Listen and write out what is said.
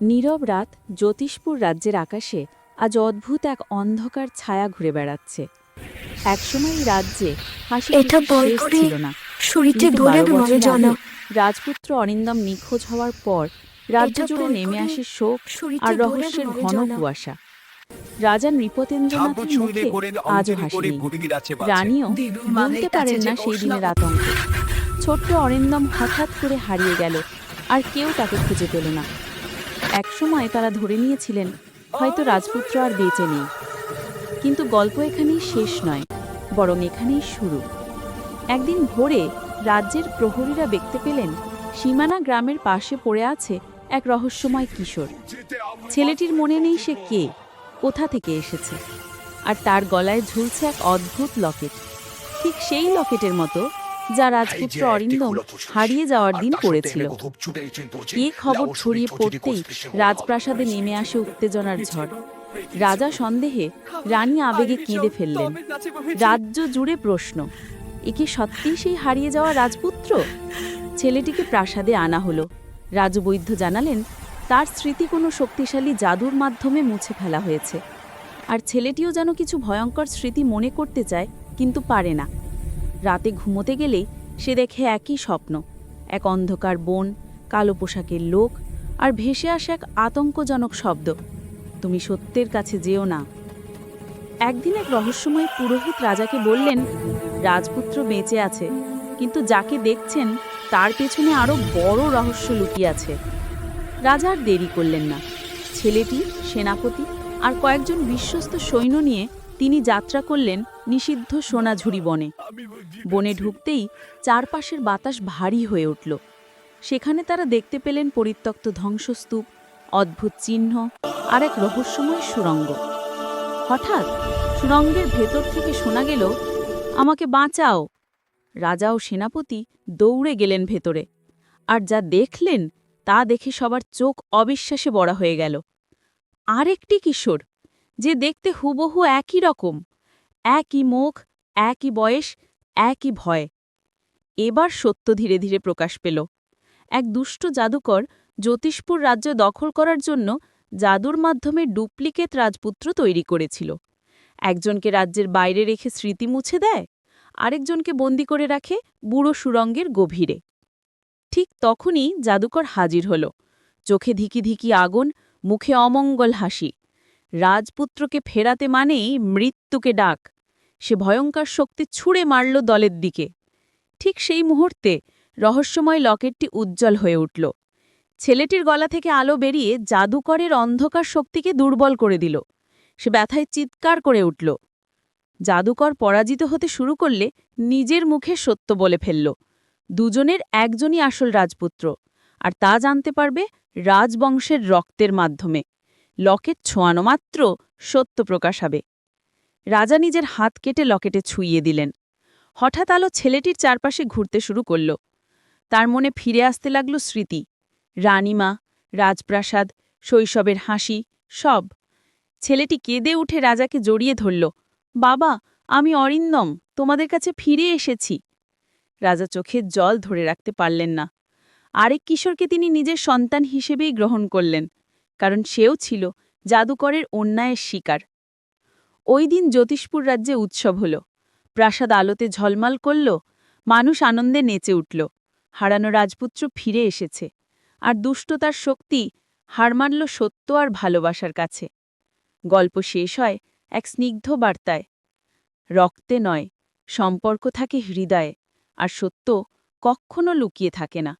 নীরব রাত জ্যোতিষপুর রাজ্যের আকাশে আজ অদ্ভুত এক অন্ধকার ছায়া ঘুরে বেড়াচ্ছে। একসময় এই রাজ্যে হাসি এটা শেষ বলপুরে ছিল না। শরীরটি বারো জানা। রাজপুত্র অরিন্দম নিখোঁজ হওয়ার পর রাজ্য জুড়ে নেমে আসে শোক আর রহস্যের ঘন কুয়াশা। রাজা নৃপতেন্দ্রনাথের মুখে আজও হাসি। রানীও বলতে পারেন না সেই দিনের আতঙ্ক। ছোট্ট অরিন্দম হঠাৎ করে হারিয়ে গেল। আর কেউ তাকে খুঁজে পেল না। একসময় তারা ধরে নিয়েছিলেন, হয়তো রাজপুত্র আর বেঁচে নেই। কিন্তু গল্প এখানেই শেষ নয়, বরং এখানেই শুরু। একদিন ভোরে রাজ্যের প্রহরীরা দেখতে পেলেন সীমানা গ্রামের পাশে পড়ে আছে এক রহস্যময় কিশোর। ছেলেটির মনে নেই সে কে, কোথা থেকে এসেছে, আর তার গলায় ঝুলছে এক অদ্ভুত লকেট। ঠিক সেই লকেটের মতো যা রাজপুত্র অরিন্দম হারিয়ে যাওয়ার দিন পড়েছিল এ খবর ছড়িয়ে পড়তেই রাজপ্রাসাদে নেমে আসে উত্তেজনার ঝড়। রাজা সন্দেহে রানী আবেগে কেঁদে ফেললেন। রাজ্য জুড়ে প্রশ্ন এ কি সত্যিই সেই হারিয়ে যাওয়া রাজপুত্র? ছেলেটিকে প্রাসাদে আনা হলো। রাজবৈদ্য জানালেন তার স্মৃতি কোনো শক্তিশালী জাদুর মাধ্যমে মুছে ফেলা হয়েছে। আর ছেলেটিও যেন কিছু ভয়ঙ্কর স্মৃতি মনে করতে চায় কিন্তু পারে না। রাতে ঘুমোতে গেলেই সে দেখে একই স্বপ্ন। এক অন্ধকার বন, কালো পোশাকের লোক আর ভেসে আসে এক আতঙ্কজনক শব্দ। তুমি সত্যের কাছে যেও না। একদিন এক রহস্যময় পুরোহিত রাজাকে বললেন, রাজপুত্র বেঁচে আছে, কিন্তু যাকে দেখছেন, তার পেছনে আরও বড় রহস্য লুকিয়ে আছে। রাজা আর দেরি করলেন না। ছেলেটি, সেনাপতি আর কয়েকজন বিশ্বস্ত সৈন্য নিয়ে তিনি যাত্রা করলেন নিষিদ্ধ সোনাঝুরি বনে। বনে ঢুকতেই চারপাশের বাতাস ভারী হয়ে উঠল। সেখানে তারা দেখতে পেলেন পরিত্যক্ত ধ্বংসস্তূপ, অদ্ভুত চিহ্ন আর এক রহস্যময় সুরঙ্গ। হঠাৎ সুরঙ্গের ভেতর থেকে শোনা গেল, আমাকে বাঁচাও। রাজা ও সেনাপতি দৌড়ে গেলেন ভেতরে। আর যা দেখলেন, তা দেখে সবার চোখ অবিশ্বাসে বড়া হয়ে গেল। আরেকটি কিশোর, যে দেখতে হুবহু একই রকম। একই মুখ, একই বয়স, একই ভয়। এবার সত্য ধীরে ধীরে প্রকাশ পেল। এক দুষ্ট জাদুকর জ্যোতিষপুর রাজ্য দখল করার জন্য জাদুর মাধ্যমে ডুপ্লিকেট রাজপুত্র তৈরি করেছিল। একজনকে রাজ্যের বাইরে রেখে স্মৃতি মুছে দেয়, আরেকজনকে বন্দি করে রাখে বুড়ো সুরঙ্গের গভীরে। ঠিক তখনই জাদুকর হাজির হল। চোখে ধিকি ধিকি আগুন, মুখে অমঙ্গল হাসি। রাজপুত্রকে ফেরাতে মানেই মৃত্যুকে ডাক। সে ভয়ঙ্কর শক্তি ছুঁড়ে মারল দলের দিকে। ঠিক সেই মুহূর্তে রহস্যময় লকেটটি উজ্জ্বল হয়ে উঠল। ছেলেটির গলা থেকে আলো বেরিয়ে জাদুকরের অন্ধকার শক্তিকে দুর্বল করে দিল। সে ব্যথায় চিৎকার করে উঠল। জাদুকর পরাজিত হতে শুরু করলে নিজের মুখে সত্য বলে ফেলল। দুজনের একজনই আসল রাজপুত্র, আর তা জানতে পারবে রাজবংশের রক্তের মাধ্যমে। লকেট ছোঁয়ানো মাত্র সত্য প্রকাশ হবে। রাজা নিজের হাত কেটে লকেটে ছুঁইয়ে দিলেন। হঠাৎ আলো ছেলেটির চারপাশে ঘুরতে শুরু করল। তার মনে ফিরে আসতে লাগল স্মৃতি। রানীমা, রাজপ্রাসাদ, শৈশবের হাসি, সব। ছেলেটি কেঁদে উঠে রাজাকে জড়িয়ে ধরল, বাবা, আমি অরিন্দম, তোমাদের কাছে ফিরে এসেছি। রাজা চোখের জল ধরে রাখতে পারলেন না। আরেক কিশোরকে তিনি নিজের সন্তান হিসেবেই গ্রহণ করলেন। কারণ সেও ছিল জাদুকরের অন্যায়ের শিকার। ওই দিন জ্যোতিষপুর রাজ্যে উৎসব হল। প্রাসাদ আলোতে ঝলমাল করল, মানুষ আনন্দে নেচে উঠল। হারানো রাজপুত্র ফিরে এসেছে। আর দুষ্টতার শক্তি হার মানল সত্য আর ভালোবাসার কাছে। গল্প শেষ হয় এক স্নিগ্ধ বার্তায়। রক্তে নয়, সম্পর্ক থাকে হৃদয়ে, আর সত্য কখনো লুকিয়ে থাকে না।